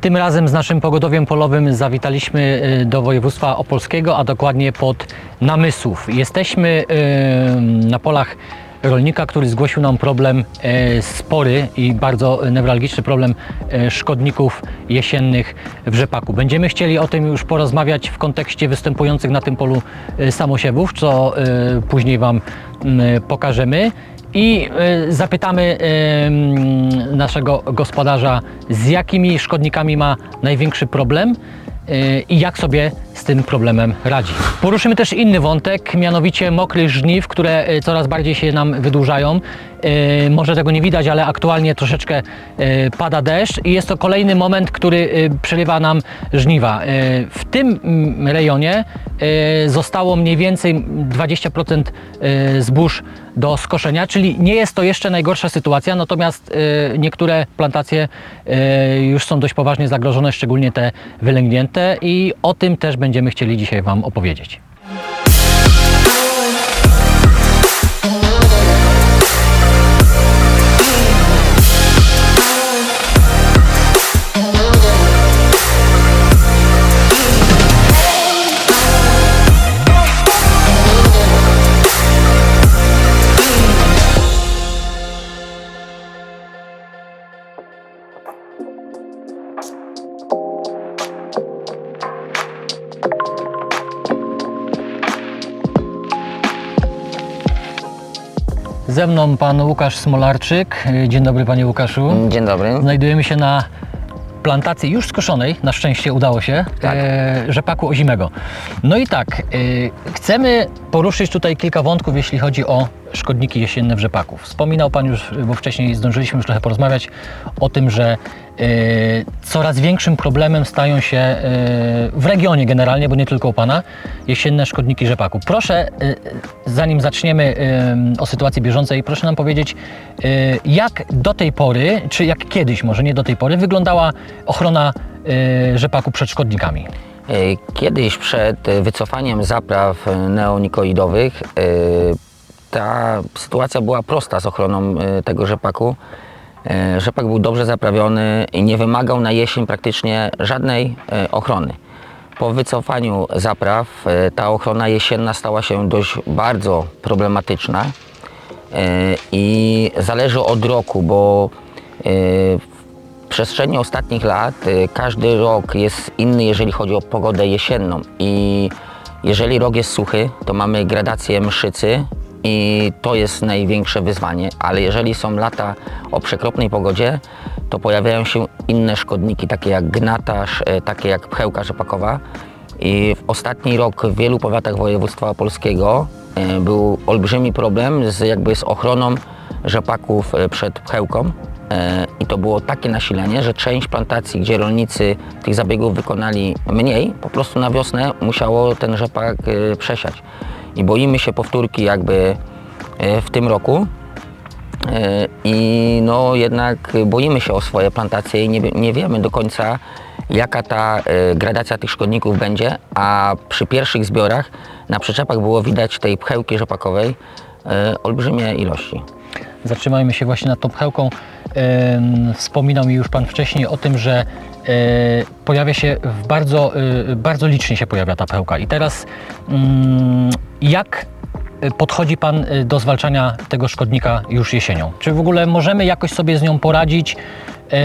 Tym razem z naszym pogodowiem polowym zawitaliśmy y, do województwa opolskiego, a dokładnie pod Namysłów. Jesteśmy y, na polach rolnika, który zgłosił nam problem e, spory i bardzo newralgiczny problem szkodników jesiennych w rzepaku. Będziemy chcieli o tym już porozmawiać w kontekście występujących na tym polu samosiewów, co później Wam pokażemy. I e, zapytamy naszego gospodarza, z jakimi szkodnikami ma największy problem e, i jak sobie z tym problemem radzi. Poruszymy też inny wątek, mianowicie mokrych żniw, które e, coraz bardziej się nam wydłużają. E, Może tego nie widać, ale aktualnie troszeczkę e, pada deszcz i jest to kolejny moment, który e, przerywa nam żniwa. W tym mm, rejonie zostało mniej więcej 20% e, zbóż do skoszenia, czyli nie jest to jeszcze najgorsza sytuacja, natomiast niektóre plantacje już są dość poważnie zagrożone, szczególnie te wylęgnięte i o tym też będziemy chcieli dzisiaj Wam opowiedzieć. Ze mną pan Łukasz Smolarczyk. Dzień dobry panie Łukaszu. Dzień dobry. Znajdujemy się na plantacji już skoszonej, na szczęście udało się, Tak. e, rzepaku ozimego. No i tak, e, chcemy poruszyć tutaj kilka wątków, jeśli chodzi o szkodniki jesienne w rzepaku. Wspominał Pan już, bo wcześniej zdążyliśmy już trochę porozmawiać o tym, że e, coraz większym problemem stają się e, w regionie generalnie, bo nie tylko u Pana, jesienne szkodniki rzepaku. Proszę, e, zanim zaczniemy e, o sytuacji bieżącej, proszę nam powiedzieć, e, jak do tej pory, czy jak kiedyś, może nie do tej pory, wyglądała ochrona e, rzepaku przed szkodnikami? Kiedyś przed wycofaniem zapraw neonikoidowych ta sytuacja była prosta z ochroną e, tego rzepaku. E, Rzepak był dobrze zaprawiony i nie wymagał na jesień praktycznie żadnej e, ochrony. Po wycofaniu zapraw ta ochrona jesienna stała się dość bardzo problematyczna i zależy od roku, bo w przestrzeni ostatnich lat każdy rok jest inny, jeżeli chodzi o pogodę jesienną i jeżeli rok jest suchy, to mamy gradację mszycy i to jest największe wyzwanie, ale jeżeli są lata o przekropnej pogodzie, to pojawiają się inne szkodniki, takie jak gnatarz, e, takie jak pchełka rzepakowa. I w ostatni rok w wielu powiatach województwa opolskiego e, był olbrzymi problem z, jakby z ochroną rzepaków e, przed pchełką. I to było takie nasilenie, że część plantacji, gdzie rolnicy tych zabiegów wykonali mniej, po prostu na wiosnę musiało ten rzepak przesiać. I boimy się powtórki jakby e, w tym roku. E, I no jednak boimy się o swoje plantacje i nie, nie wiemy do końca jaka ta e, gradacja tych szkodników będzie, a przy pierwszych zbiorach na przyczepach było widać tej pchełki rzepakowej olbrzymie ilości. Zatrzymajmy się właśnie nad tą pchełką. Wspominał mi już Pan wcześniej o tym, że pojawia się w bardzo, e, bardzo licznie się pojawia ta pchełka. I teraz mm, jak podchodzi Pan e, do zwalczania tego szkodnika już jesienią? Czy w ogóle możemy jakoś sobie z nią poradzić? E,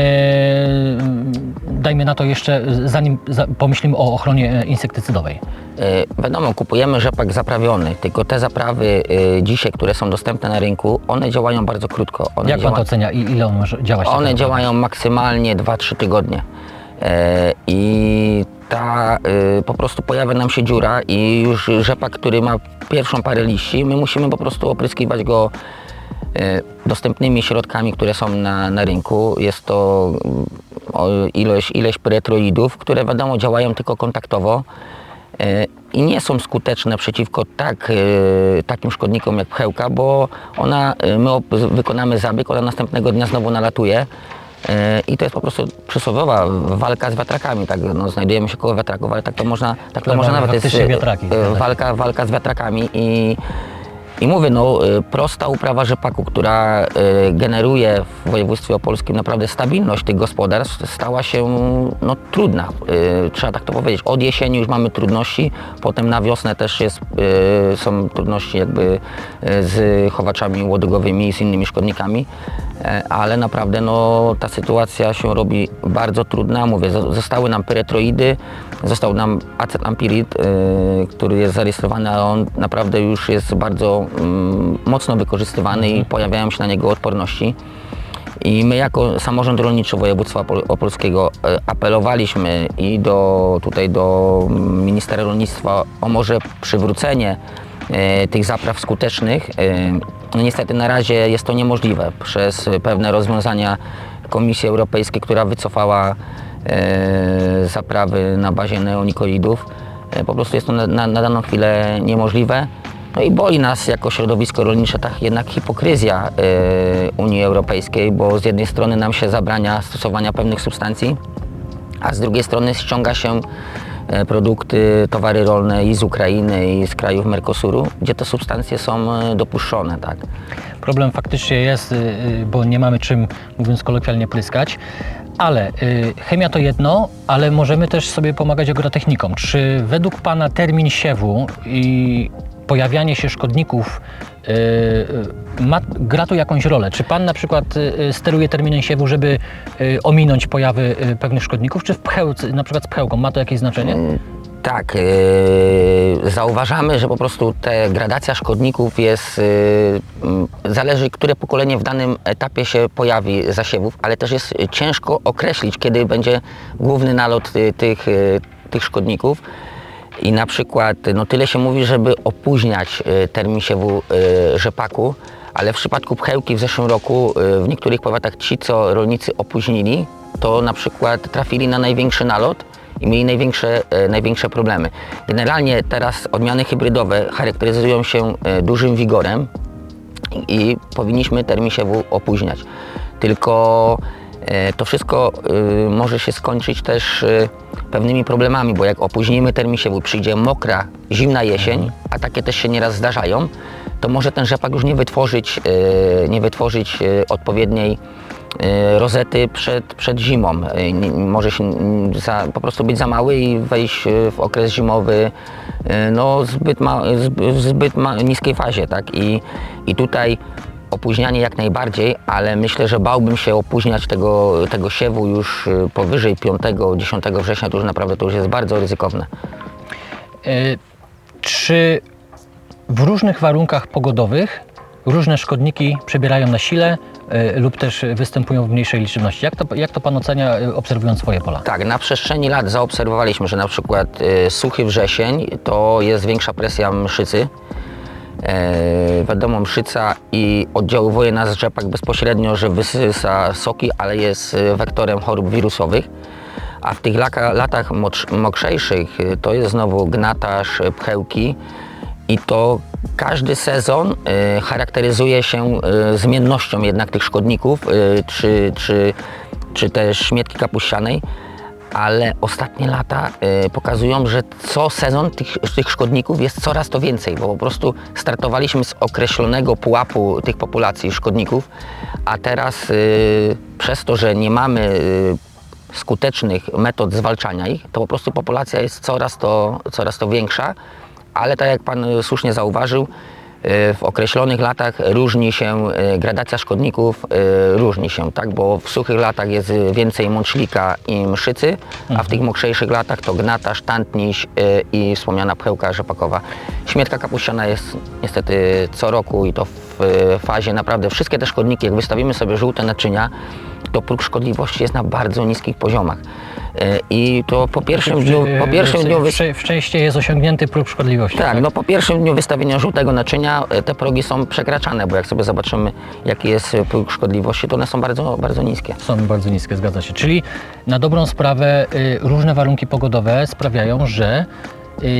dajmy na to jeszcze, zanim za, pomyślimy o ochronie e, insektycydowej. E, Wiadomo, kupujemy rzepak zaprawiony, tylko te zaprawy dzisiaj, które są dostępne na rynku, one działają bardzo krótko. One Jak Pan działa- to ocenia i ile on może działać? One działają maksymalnie 2-3 tygodnie. E, I ta e, po prostu pojawia nam się dziura i już rzepak, który ma pierwszą parę liści, my musimy po prostu opryskiwać go e, dostępnymi środkami, które są na, na rynku. Jest to mm, o, ilość, ilość pyretroidów, które wiadomo działają tylko kontaktowo e, i nie są skuteczne przeciwko tak, e, takim szkodnikom jak pchełka, bo ona, e, my wykonamy zabieg, ona następnego dnia znowu nalatuje i to jest po prostu przysłowiowa walka z wiatrakami. Tak, no, znajdujemy się koło wiatraków, ale tak to można, tak to można nawet jest e, wiatraki, e, się. walka, walka z wiatrakami i I mówię, no prosta uprawa rzepaku, która generuje w województwie opolskim naprawdę stabilność tych gospodarstw, stała się no, trudna. Trzeba tak to powiedzieć. Od jesieni już mamy trudności, potem na wiosnę też jest, są trudności jakby z chowaczami łodygowymi i z innymi szkodnikami, E, ale naprawdę no, ta sytuacja się robi bardzo trudna. Mówię, zo- zostały nam pyretroidy, został nam acetampirid, y, który jest zarejestrowany, a on naprawdę już jest bardzo mm, mocno wykorzystywany i pojawiają się na niego odporności. I my jako samorząd rolniczy województwa opol- opolskiego e, apelowaliśmy i do, tutaj do ministra rolnictwa o może przywrócenie e, tych zapraw skutecznych. E, No niestety na razie jest to niemożliwe przez pewne rozwiązania Komisji Europejskiej, która wycofała e, zaprawy na bazie neonikoidów. E, Po prostu jest to na, na, na daną chwilę niemożliwe. No i boli nas jako środowisko rolnicze tak jednak hipokryzja e, Unii Europejskiej, bo z jednej strony nam się zabrania stosowania pewnych substancji, a z drugiej strony ściąga się produkty, towary rolne i z Ukrainy i z krajów Mercosuru, gdzie te substancje są e, dopuszczone. Tak. Problem faktycznie jest, y, bo nie mamy czym, mówiąc kolokwialnie, pryskać. Ale chemia to jedno, ale możemy też sobie pomagać agrotechnikom. Czy według Pana termin siewu i pojawianie się szkodników ma, gra tu jakąś rolę? Czy Pan na przykład y, steruje terminem siewu, żeby ominąć pojawy pewnych szkodników, czy w pchełce, na przykład z pchełką? Ma to jakieś znaczenie? Tak, yy, zauważamy, że po prostu ta gradacja szkodników jest, yy, mm, zależy, które pokolenie w danym etapie się pojawi zasiewów, ale też jest ciężko określić, kiedy będzie główny nalot tych, tych szkodników. I na przykład, no tyle się mówi, żeby opóźniać y, termin siewu y, rzepaku, ale w przypadku pchełki w zeszłym roku y, w niektórych powiatach ci, co rolnicy opóźnili, to na przykład trafili na największy nalot i mieli największe, e, największe problemy. Generalnie teraz odmiany hybrydowe charakteryzują się e, dużym wigorem i powinniśmy termin siewu opóźniać. Tylko to wszystko e, może się skończyć też e, pewnymi problemami, bo jak opóźnimy termin siewu, przyjdzie mokra, zimna jesień, a takie też się nieraz zdarzają, to może ten rzepak już nie wytworzyć, e, nie wytworzyć e, odpowiedniej e, rozety przed, przed zimą. E, Może się mm, za, po prostu być za mały i wejść e, w okres zimowy e, no, zbyt, ma, w zbyt ma, niskiej fazie. Tak? I, I tutaj opóźnianie jak najbardziej, ale myślę, że bałbym się opóźniać tego, tego siewu już e, powyżej 5-10 września, to już naprawdę to już jest bardzo ryzykowne. Y, Czy w różnych warunkach pogodowych różne szkodniki przybierają na sile y, lub też występują w mniejszej liczebności? Jak to, jak to Pan ocenia, y, obserwując swoje pola? Tak, na przestrzeni lat zaobserwowaliśmy, że na przykład suchy wrzesień to jest większa presja mszycy. E, wiadomo, mszyca i oddziaływuje na rzepak bezpośrednio, że wysysa soki, ale jest e, wektorem chorób wirusowych. A w tych laka, latach mokrzejszych e, to jest znowu gnataż, e, pchełki i to każdy sezon charakteryzuje się zmiennością jednak tych szkodników, czy, czy, czy też śmietki kapuścianej ale ostatnie lata e, pokazują, że co sezon tych, tych szkodników jest coraz to więcej, bo po prostu startowaliśmy z określonego pułapu tych populacji szkodników, a teraz e, przez to, że nie mamy e, skutecznych metod zwalczania ich, to po prostu populacja jest coraz to, coraz to większa, ale tak jak Pan słusznie zauważył, w określonych latach różni się e, gradacja szkodników, e, różni się, tak? Bo w suchych latach jest więcej mączlika i mszycy, a w tych mokrzejszych latach to gnata, sztantniś e, i wspomniana pchełka rzepakowa. Śmietka kapuściana jest niestety co roku i to w e, fazie naprawdę wszystkie te szkodniki, jak wystawimy sobie żółte naczynia, to próg szkodliwości jest na bardzo niskich poziomach. E, I to po pierwszym dniu, po pierwszym dniu jest osiągnięty próg szkodliwości. tak, no po pierwszym dniu wystawienia żółtego naczynia e, te progi są przekraczane, bo jak sobie zobaczymy jaki jest e, próg szkodliwości, to one są bardzo, bardzo niskie. Są bardzo niskie, zgadza się. Czyli na dobrą sprawę różne warunki pogodowe sprawiają, że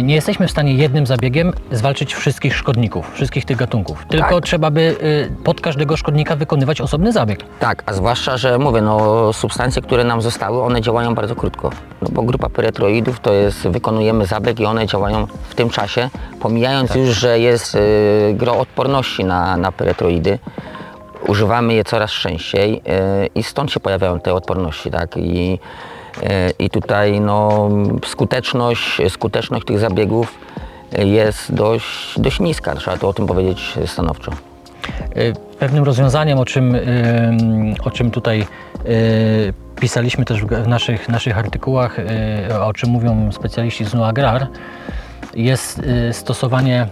nie jesteśmy w stanie jednym zabiegiem zwalczyć wszystkich szkodników, wszystkich tych gatunków. Tylko Tak. trzeba by y, pod każdego szkodnika wykonywać osobny zabieg. Tak, a zwłaszcza, że mówię, no substancje, które nam zostały, one działają bardzo krótko. No bo grupa pyretroidów to jest, wykonujemy zabieg i one działają w tym czasie, pomijając już, że jest y, gro odporności na, na pyretroidy. Używamy je coraz częściej y, i stąd się pojawiają te odporności, tak? I, y, i tutaj no, skuteczność, skuteczność tych zabiegów jest dość, dość niska, trzeba to o tym powiedzieć stanowczo. Y, Pewnym rozwiązaniem, o czym, ym, o czym tutaj pisaliśmy też w naszych, naszych artykułach, o czym mówią specjaliści z NUAGRAR, jest y, stosowanie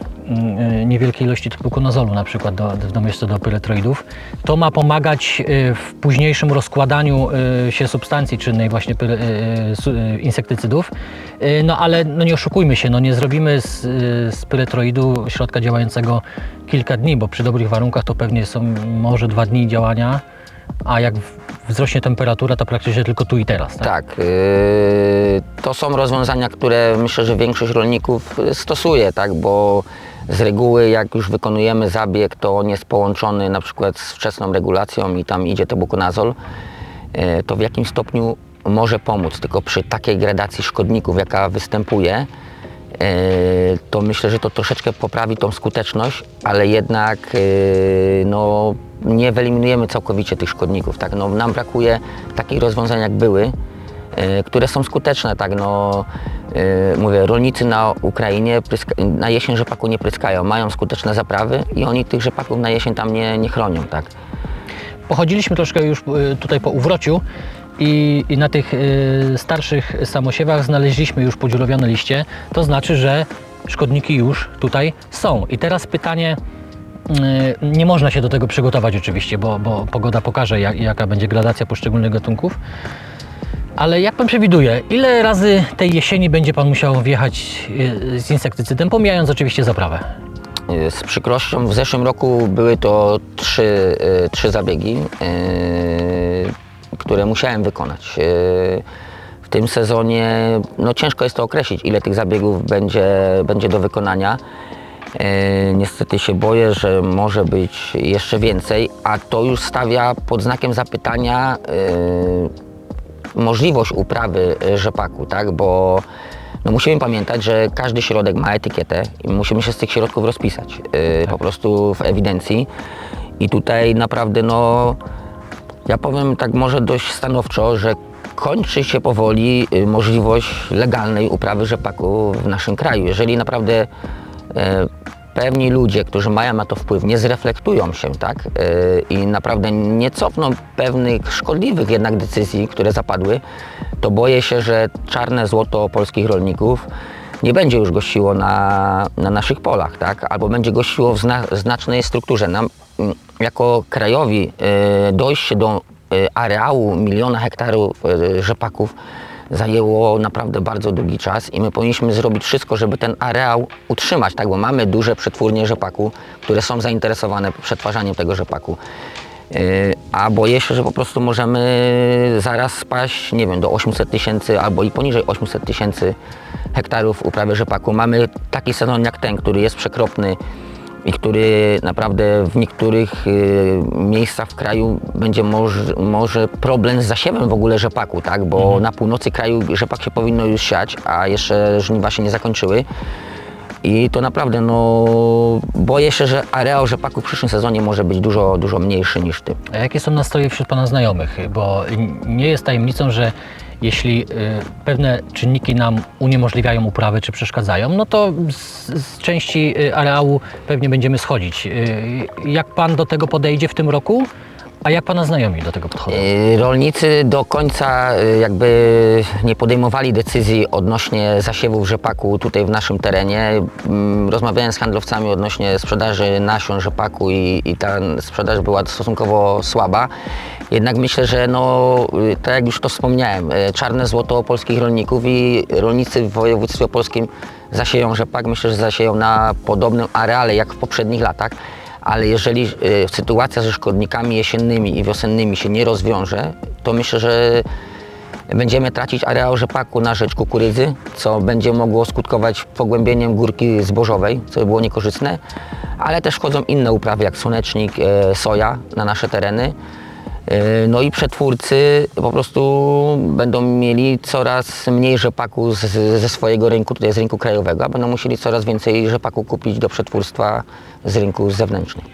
y, niewielkiej ilości typukonazolu na przykład do, w domieszce do pyretroidów. To ma pomagać y, w późniejszym rozkładaniu się substancji czynnej właśnie insektycydów. No ale no nie oszukujmy się, no nie zrobimy z, z pyretroidu środka działającego kilka dni, bo przy dobrych warunkach to pewnie są może dwa dni działania, a jak wzrośnie temperatura, to praktycznie tylko tu i teraz. Tak? Tak, yy, to są rozwiązania, które myślę, że większość rolników stosuje, tak, bo z reguły jak już wykonujemy zabieg, to on jest połączony na przykład z wczesną regulacją i tam idzie tebukonazol, yy, to w jakim stopniu może pomóc, tylko przy takiej gradacji szkodników, jaka występuje, to myślę, że to troszeczkę poprawi tą skuteczność, ale jednak yy, no, nie wyeliminujemy całkowicie tych szkodników. Tak? No, nam brakuje takich rozwiązań, jak były, yy, które są skuteczne. Tak? No, mówię, rolnicy na Ukrainie na jesień rzepaku nie pryskają, mają skuteczne zaprawy i oni tych rzepaków na jesień tam nie, nie chronią. Tak? Pochodziliśmy troszkę już tutaj po Uwrociu i, i na tych y, starszych samosiewach znaleźliśmy już podziurowione liście. To znaczy, że szkodniki już tutaj są. I teraz pytanie, y, nie można się do tego przygotować oczywiście, bo, bo pogoda pokaże, jak, jaka będzie gradacja poszczególnych gatunków. Ale jak Pan przewiduje, ile razy tej jesieni będzie Pan musiał wjechać y, z insektycydem, pomijając oczywiście zaprawę? Y, Z przykrością w zeszłym roku były to trzy, trzy zabiegi, które musiałem wykonać. Y, W tym sezonie no ciężko jest to określić, ile tych zabiegów będzie, będzie do wykonania. Y, Niestety się boję, że może być jeszcze więcej, a to już stawia pod znakiem zapytania y, możliwość uprawy rzepaku, tak? Bo no musimy pamiętać, że każdy środek ma etykietę i musimy się z tych środków rozpisać po prostu w ewidencji. I tutaj naprawdę no ja powiem tak może dość stanowczo, że kończy się powoli y, możliwość legalnej uprawy rzepaku w naszym kraju. Jeżeli naprawdę e, pewni ludzie, którzy mają na to wpływ, nie zreflektują się, tak, e, i naprawdę nie cofną pewnych szkodliwych jednak decyzji, które zapadły, to boję się, że czarne złoto polskich rolników nie będzie już gościło na, na naszych polach, tak? albo będzie gościło w zna, znacznej strukturze. Jako krajowi e, dojście do e, areału miliona hektarów rzepaków zajęło naprawdę bardzo długi czas i my powinniśmy zrobić wszystko, żeby ten areał utrzymać, tak? bo mamy duże przetwórnie rzepaku, które są zainteresowane przetwarzaniem tego rzepaku. A boję się, że po prostu możemy zaraz spaść, nie wiem, do 800 tysięcy albo i poniżej 800 tysięcy hektarów uprawy rzepaku. Mamy taki sezon jak ten, który jest przekropny i który naprawdę w niektórych yy, miejscach w kraju będzie może, może problem z zasiewem w ogóle rzepaku, tak? bo na północy kraju rzepak się powinno już siać, a jeszcze żniwa się nie zakończyły. I to naprawdę, no, boję się, że areał rzepaku w przyszłym sezonie może być dużo, dużo mniejszy niż ty. A jakie są nastroje wśród Pana znajomych? Bo nie jest tajemnicą, że jeśli y, pewne czynniki nam uniemożliwiają uprawę czy przeszkadzają, no to z, z części y, areału pewnie będziemy schodzić. Y, Jak Pan do tego podejdzie w tym roku? A jak Pana znajomi do tego podchodzą? Rolnicy do końca jakby nie podejmowali decyzji odnośnie zasiewów rzepaku tutaj w naszym terenie. Mm, Rozmawiałem z handlowcami odnośnie sprzedaży nasion rzepaku i, i ta sprzedaż była stosunkowo słaba. Jednak myślę, że no, tak jak już to wspomniałem, yy, czarne złoto polskich rolników i rolnicy w województwie opolskim zasieją rzepak. Myślę, że zasieją na podobnym areale jak w poprzednich latach ale jeżeli y, sytuacja ze szkodnikami jesiennymi i wiosennymi się nie rozwiąże, to myślę, że Będziemy tracić areał rzepaku na rzecz kukurydzy, co będzie mogło skutkować pogłębieniem górki zbożowej, co by było niekorzystne, ale też wchodzą inne uprawy jak słonecznik, e, soja na nasze tereny. E, No i przetwórcy po prostu będą mieli coraz mniej rzepaku z, ze swojego rynku, tutaj z rynku krajowego, a będą musieli coraz więcej rzepaku kupić do przetwórstwa z rynku zewnętrznych.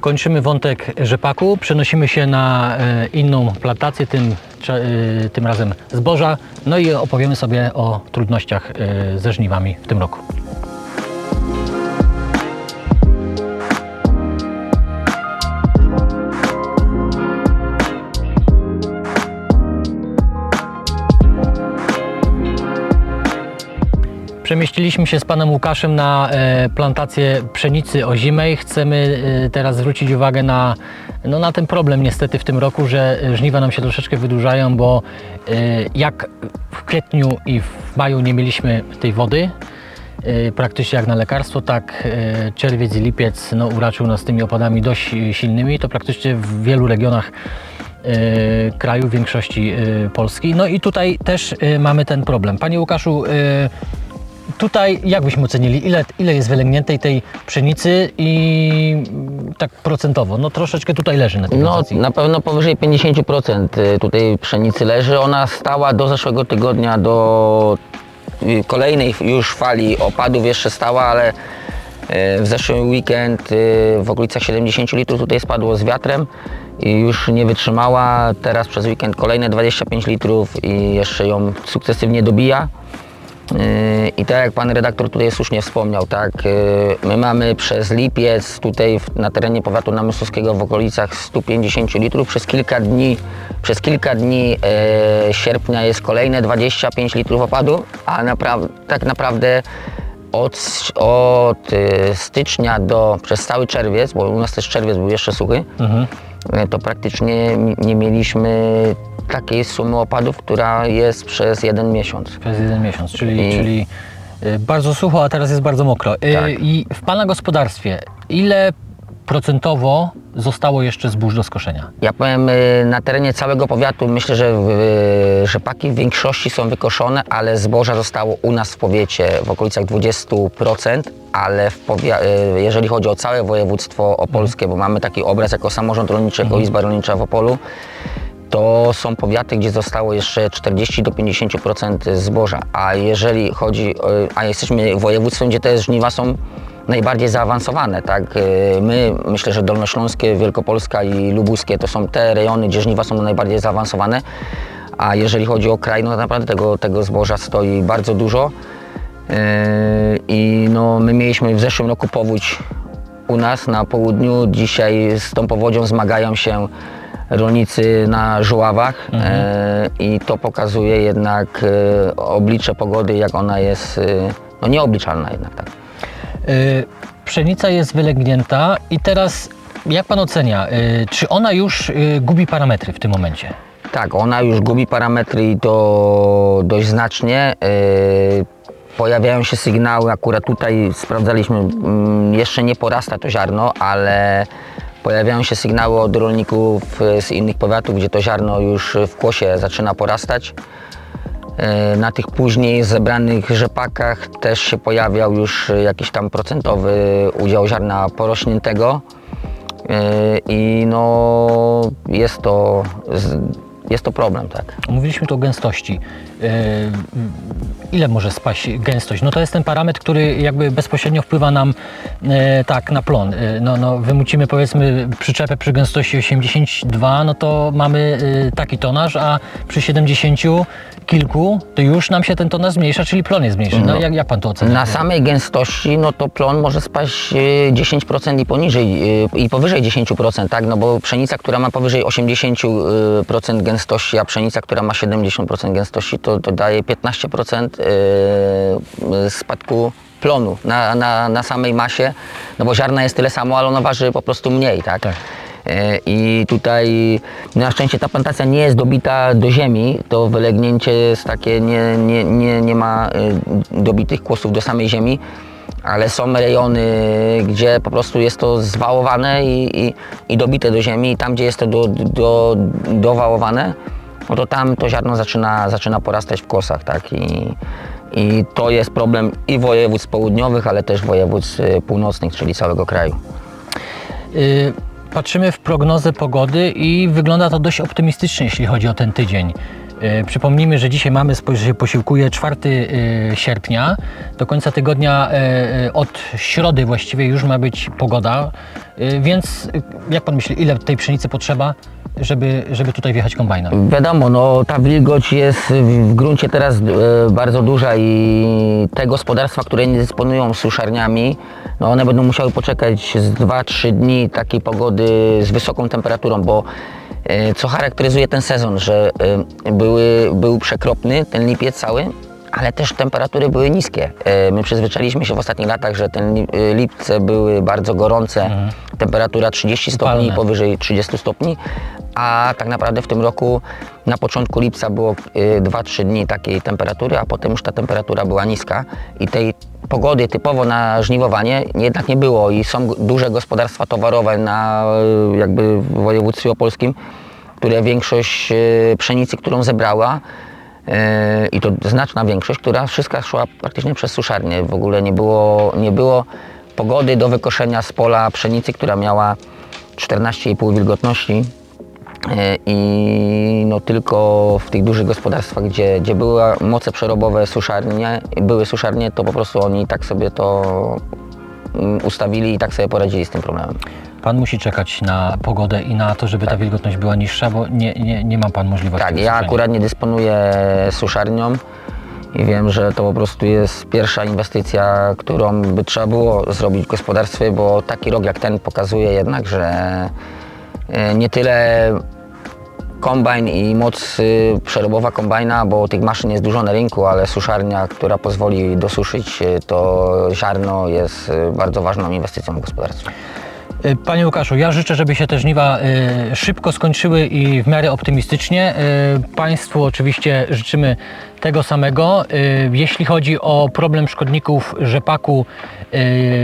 Kończymy wątek rzepaku, przenosimy się na e, inną plantację, tym, e, tym razem zboża, no i opowiemy sobie o trudnościach ze żniwami w tym roku. Przemieściliśmy się z panem Łukaszem na e, plantację pszenicy ozimej. Chcemy e, teraz zwrócić uwagę na, no, na ten problem niestety w tym roku, że żniwa nam się troszeczkę wydłużają, bo e, jak w kwietniu i w maju nie mieliśmy tej wody, praktycznie jak na lekarstwo, tak czerwiec i lipiec no, uraczył nas tymi opadami dość silnymi. To praktycznie w wielu regionach kraju, w większości Polski. No i tutaj też mamy ten problem. Panie Łukaszu, Tutaj jak byśmy ocenili, ile, ile jest wylęgniętej tej pszenicy i mm, tak procentowo? No troszeczkę tutaj leży na tej No, plantacji. na pewno powyżej 50% tutaj pszenicy leży. Ona stała do zeszłego tygodnia, do y, kolejnej już fali opadów jeszcze stała, ale y, w zeszły weekend y, w okolicach 70 litrów tutaj spadło z wiatrem i już nie wytrzymała. Teraz przez weekend kolejne 25 litrów i jeszcze ją sukcesywnie dobija. Yy, I tak jak pan redaktor tutaj słusznie wspomniał, tak, yy, my mamy przez lipiec tutaj na terenie powiatu namysłowskiego w okolicach 150 litrów. Przez kilka dni, przez kilka dni e, sierpnia jest kolejne 25 litrów opadu, a tak naprawdę od, od stycznia do przez cały czerwiec, bo u nas też czerwiec był jeszcze suchy, e, to praktycznie nie mieliśmy takiej sumy opadów, która jest przez jeden miesiąc. Przez jeden miesiąc, czyli, I- czyli y, bardzo sucho, a teraz jest bardzo mokro. Y, Tak. I w Pana gospodarstwie ile procentowo zostało jeszcze zbóż do skoszenia? Ja powiem, y, na terenie całego powiatu myślę, że rzepaki w większości są wykoszone, ale zboża zostało u nas w powiecie w okolicach 20%, ale jeżeli chodzi o całe województwo opolskie, bo mamy taki obraz jako samorząd rolniczy, jako Izba Rolnicza w Opolu, to są powiaty, gdzie zostało jeszcze 40 do 50% zboża, a jeżeli chodzi, o- a jesteśmy województwem, gdzie te żniwa są najbardziej zaawansowane, tak? Y, My, myślę, że Dolnośląskie, Wielkopolska i Lubuskie to są te rejony, gdzie żniwa są najbardziej zaawansowane, a jeżeli chodzi o kraj, no naprawdę tego, tego zboża stoi bardzo dużo Yy, i no, my mieliśmy w zeszłym roku powódź u nas na południu. Dzisiaj z tą powodzią zmagają się rolnicy na żuławach e, i to pokazuje jednak e, oblicze pogody, jak ona jest e, no, nieobliczalna jednak. Tak. Y, Pszenica jest wylęgnięta i teraz jak Pan ocenia, y, czy ona już y, gubi parametry w tym momencie? Tak, ona już gubi parametry i to dość znacznie. Pojawiają się sygnały, akurat tutaj sprawdzaliśmy, mm, jeszcze nie porasta to ziarno, ale pojawiają się sygnały od rolników z innych powiatów, gdzie to ziarno już w kłosie zaczyna porastać. Yy, Na tych później zebranych rzepakach też się pojawiał już jakiś tam procentowy udział ziarna porośniętego. Yy, I no jest to, jest to problem, tak. Mówiliśmy tu o gęstości. E, Ile może spaść gęstość? No to jest ten parametr, który jakby bezpośrednio wpływa nam e, tak na plon. E, No, no, wymucimy powiedzmy przyczepę przy gęstości 82, no to mamy e, taki tonaż, a przy 70 kilku to już nam się ten tonaż zmniejsza, czyli plon jest mniejszy. No, No. jak, jak pan to ocenia? Na samej gęstości, no to plon może spaść e, 10% i poniżej, e, i powyżej 10%, tak? No bo pszenica, która ma powyżej 80% gęstości, a pszenica, która ma 70% gęstości, to, to daje 15% e, spadku plonu na, na, na samej masie, no bo ziarna jest tyle samo, ale ono waży po prostu mniej, tak? Tak. E, I tutaj na szczęście ta plantacja nie jest dobita do ziemi, to wylegnięcie jest takie, nie, nie, nie, nie ma dobitych kłosów do samej ziemi, ale są rejony, gdzie po prostu jest to zwałowane i, i, i dobite do ziemi i tam, gdzie jest to do, do, dowałowane, no to tam to ziarno zaczyna, zaczyna porastać w kosach, tak? I, I to jest problem i województw południowych, ale też województw y, północnych, czyli całego kraju. Y, Patrzymy w prognozę pogody i wygląda to dość optymistycznie, jeśli chodzi o ten tydzień. Y, Przypomnijmy, że dzisiaj mamy, spojrzę się posiłkuje 4 y, sierpnia. Do końca tygodnia, y, y, od środy właściwie już ma być pogoda. Y, Więc y, jak pan myśli, ile tej pszenicy potrzeba, żeby, żeby tutaj wjechać kombajnem? Wiadomo, no ta wilgoć jest w w gruncie teraz e, bardzo duża i te gospodarstwa, które nie dysponują suszarniami, no one będą musiały poczekać z 2-3 dni takiej pogody z wysoką temperaturą, bo e, co charakteryzuje ten sezon, że e, były, był przekropny ten lipiec cały, ale też temperatury były niskie. My przyzwyczailiśmy się w ostatnich latach, że ten li- lipce były bardzo gorące, temperatura 30 stopni i Upalne. powyżej 30 stopni, a tak naprawdę w tym roku na początku lipca było y, 2-3 dni takiej temperatury, a potem już ta temperatura była niska i tej pogody typowo na żniwowanie jednak nie było i są duże gospodarstwa towarowe na y, jakby w województwie opolskim, które większość y, pszenicy, którą zebrała, i to znaczna większość, która wszystka szła praktycznie przez suszarnię. W ogóle nie było, nie było pogody do wykoszenia z pola pszenicy, która miała 14,5 wilgotności. E, I no tylko w tych dużych gospodarstwach, gdzie, gdzie były moce przerobowe suszarnie, były suszarnie, to po prostu oni tak sobie to mm, ustawili i tak sobie poradzili z tym problemem. Pan musi czekać na pogodę i na to, żeby ta wilgotność była niższa, bo nie, nie, nie ma pan możliwości. Tak, ja akurat nie dysponuję suszarnią i wiem, że to po prostu jest pierwsza inwestycja, którą by trzeba było zrobić w gospodarstwie, bo taki rok jak ten pokazuje jednak, że nie tyle kombajn i moc y, przerobowa kombajna, bo tych maszyn jest dużo na rynku, ale suszarnia, która pozwoli dosuszyć y, to ziarno jest y, bardzo ważną inwestycją w gospodarstwie. Y, Panie Łukaszu, ja życzę, żeby się te żniwa y, szybko skończyły i w miarę optymistycznie. Y, Państwu oczywiście życzymy tego samego. Jeśli chodzi o problem szkodników rzepaku,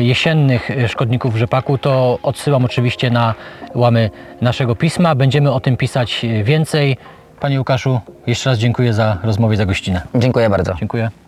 jesiennych szkodników rzepaku, to odsyłam oczywiście na łamy naszego pisma. Będziemy o tym pisać więcej. Panie Łukaszu, jeszcze raz dziękuję za rozmowę i za gościnę. Dziękuję bardzo. Dziękuję.